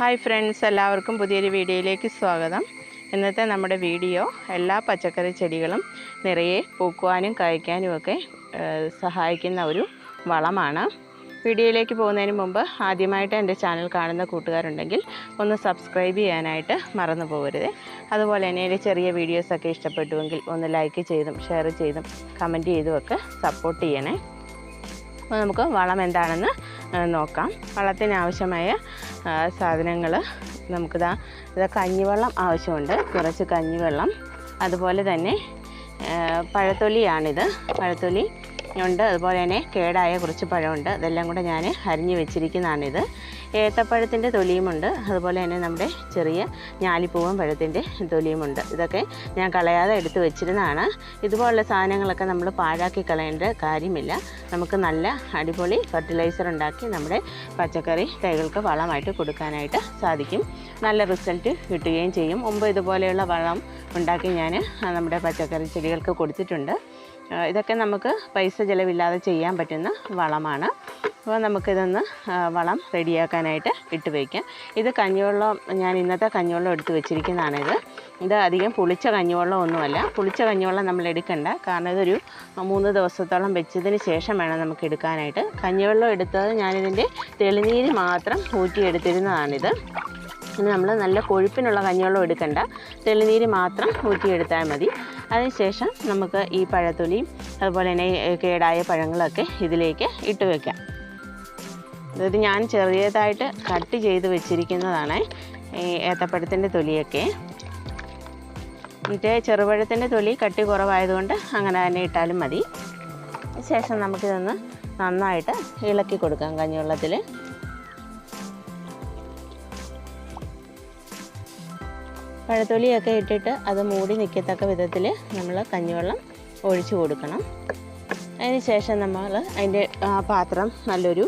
Hi friends എല്ലാവർക്കും പുതിയൊരു വീഡിയോയിലേക്ക് സ്വാഗതം. ഇന്നത്തെ നമ്മുടെ വീഡിയോ എല്ലാ പച്ചക്കറി ചെടികളും നിറയെ പൂക്കുവാനും കായ്ക്കാനും ഒക്കെ സഹായിക്കുന്ന ഒരു വളമാണ്. വീഡിയോയിലേക്ക് പോകുന്നതിന് മുമ്പ് ആദ്യമായിട്ട് എന്റെ ചാനൽ കാണുന്ന കൂട്ടുകാരുണ്ടെങ്കിൽ ഒന്ന് സബ്സ്ക്രൈബ് ചെയ്യാനായിട്ട് മറന്നു പോകരുത്. അതുപോലെ തന്നെ എന്റെ ചെറിയ വീഡിയോസൊക്കെ ഇഷ്ടപ്പെട്ടുവെങ്കിൽ ഒന്ന് ലൈക്ക് ചെയ്തും ഷെയർ ചെയ്തും കമന്റ് ചെയ്തും ഒക്കെ സപ്പോർട്ട് ചെയ്യണേ. അപ്പോൾ നമുക്ക് വളം എന്താണെന്ന് നോക്കാം. വള്ളത്തിന് ആവശ്യമായ സാധനങ്ങൾ നമുക്കിതാ ഇത് കഞ്ഞിവെള്ളം ആവശ്യമുണ്ട്. കുറച്ച് കഞ്ഞിവെള്ളം. അതുപോലെ തന്നെ പഴത്തൊലിയാണിത്. പഴത്തൊലി ഉണ്ട്. അതുപോലെ തന്നെ കേടായ കുറച്ച് പഴമുണ്ട്. അതെല്ലാം കൂടെ ഞാൻ അരിഞ്ഞ് വെച്ചിരിക്കുന്നതാണിത്. ഏത്തപ്പഴത്തിന്റെ തൊലിയുമുണ്ട്. അതുപോലെ തന്നെ നമ്മുടെ ചെറിയ ഞാലിപ്പൂവൻ പഴത്തിന്റെ തൊലിയുമുണ്ട്. ഇതൊക്കെ ഞാൻ കളയാതെ എടുത്ത് വെച്ചിരുന്നതാണ്. ഇതുപോലുള്ള സാധനങ്ങളൊക്കെ നമ്മൾ പാഴാക്കി കളയേണ്ട കാര്യമില്ല. നമുക്ക് നല്ല അടിപൊളി ഫെർട്ടിലൈസർ ഉണ്ടാക്കി നമ്മുടെ പച്ചക്കറി തൈകൾക്ക് വളമായിട്ട് കൊടുക്കാനായിട്ട് സാധിക്കും. നല്ല റിസൾട്ട് കിട്ടുകയും ചെയ്യും. മുമ്പ് ഇതുപോലെയുള്ള വളം ഉണ്ടാക്കി ഞാൻ നമ്മുടെ പച്ചക്കറി ചെടികൾക്ക് കൊടുത്തിട്ടുണ്ട്. ഇതൊക്കെ നമുക്ക് പൈസ ചിലവില്ലാതെ ചെയ്യാൻ പറ്റുന്ന വളമാണ്. അപ്പോൾ നമുക്കിതൊന്ന് വളം റെഡിയാക്കാനായിട്ട് ഇട്ട് വയ്ക്കാം ഇത് കഞ്ഞിവെള്ളം ഞാൻ ഇന്നത്തെ കഞ്ഞിവെള്ളം എടുത്ത് വെച്ചിരിക്കുന്നതാണിത്. ഇത് അധികം പുളിച്ച കഞ്ഞിവെള്ളം ഒന്നുമല്ല പുളിച്ച കഞ്ഞിവെള്ളം നമ്മൾ എടുക്കണ്ട. കാരണം ഇതൊരു മൂന്ന് ദിവസത്തോളം വെച്ചതിന് ശേഷം വേണം നമുക്ക് എടുക്കാനായിട്ട്. കഞ്ഞിവെള്ളം എടുത്തത് ഞാനിതിന്റെ തെളിനീര് മാത്രം ഊറ്റിയെടുത്തിരുന്നതാണിത്. ഇനി നമ്മൾ നല്ല കൊഴുപ്പിനുള്ള കഞ്ഞിവെള്ളം എടുക്കണ്ട. തെളിനീര് മാത്രം ഊറ്റിയെടുത്താൽ മതി. അതിനുശേഷം നമുക്ക് ഈ പഴത്തൊലിയും അതുപോലെ തന്നെ കേടായ പഴങ്ങളൊക്കെ ഇതിലേക്ക് ഇട്ട് വയ്ക്കാം ഇത് ഞാൻ ചെറിയതായിട്ട് കട്ട് ചെയ്ത് വെച്ചിരിക്കുന്നതാണ്. ഏത്തപ്പഴത്തിന്റെ തൊലിയൊക്കെ. എന്നിട്ട് ചെറുപഴത്തിന്റെ തൊലി കട്ടി കുറവായതുകൊണ്ട് അങ്ങനെ തന്നെ ഇട്ടാലും മതി. ശേഷം നമുക്കിതൊന്ന് നന്നായിട്ട് ഇളക്കി കൊടുക്കാം കഞ്ഞിവെള്ളത്തിൽ. പഴത്തൊലിയൊക്കെ ഇട്ടിട്ട് അത് മൂടി നിൽക്കത്തക്ക വിധത്തിൽ നമ്മൾ കഞ്ഞിവെള്ളം ഒഴിച്ചു കൊടുക്കണം. അതിന് ശേഷം നമ്മൾ അതിന്റെ പാത്രം നല്ലൊരു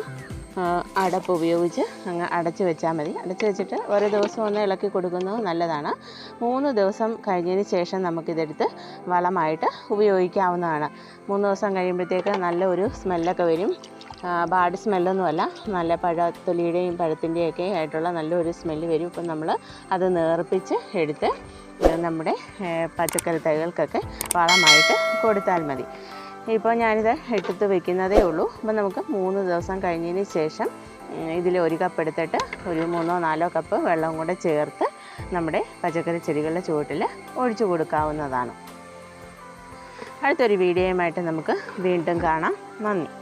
അടപ്പ് ഉപയോഗിച്ച് അങ്ങ് അടച്ച് വെച്ചാൽ മതി. അടച്ച് വെച്ചിട്ട് ഓരോ ദിവസം ഒന്ന് ഇളക്കി കൊടുക്കുന്നത് നല്ലതാണ്. മൂന്ന് ദിവസം കഴിഞ്ഞതിന് ശേഷം നമുക്കിതെടുത്ത് വളമായിട്ട് ഉപയോഗിക്കാവുന്നതാണ്. മൂന്ന് ദിവസം കഴിയുമ്പോഴത്തേക്ക് നല്ല ഒരു സ്മെല്ലൊക്കെ വരും. ബാഡ് സ്മെല്ലൊന്നുമല്ല. നല്ല പഴത്തൊലിയുടെയും പഴത്തിന്റെയും ഒക്കെ ആയിട്ടുള്ള നല്ലൊരു സ്മെല്ല് വരും. ഇപ്പം നമ്മൾ അത് നേർപ്പിച്ച് എടുത്ത് നമ്മുടെ പച്ചക്കറി തൈകൾക്കൊക്കെ വളമായിട്ട് കൊടുത്താൽ മതി. ഇപ്പോൾ ഞാനിത് എടുത്ത് വെക്കുന്നതേ ഉള്ളൂ. അപ്പം നമുക്ക് മൂന്ന് ദിവസം കഴിഞ്ഞതിന് ശേഷം ഇതിൽ ഒരു കപ്പ് എടുത്തിട്ട് ഒരു മൂന്നോ നാലോ കപ്പ് വെള്ളം കൂടെ ചേർത്ത് നമ്മുടെ പച്ചക്കറി ചെടികളുടെ ചുവട്ടിൽ ഒഴിച്ചു കൊടുക്കാവുന്നതാണ്. അടുത്തൊരു വീഡിയോയുമായിട്ട് നമുക്ക് വീണ്ടും കാണാം. നന്ദി.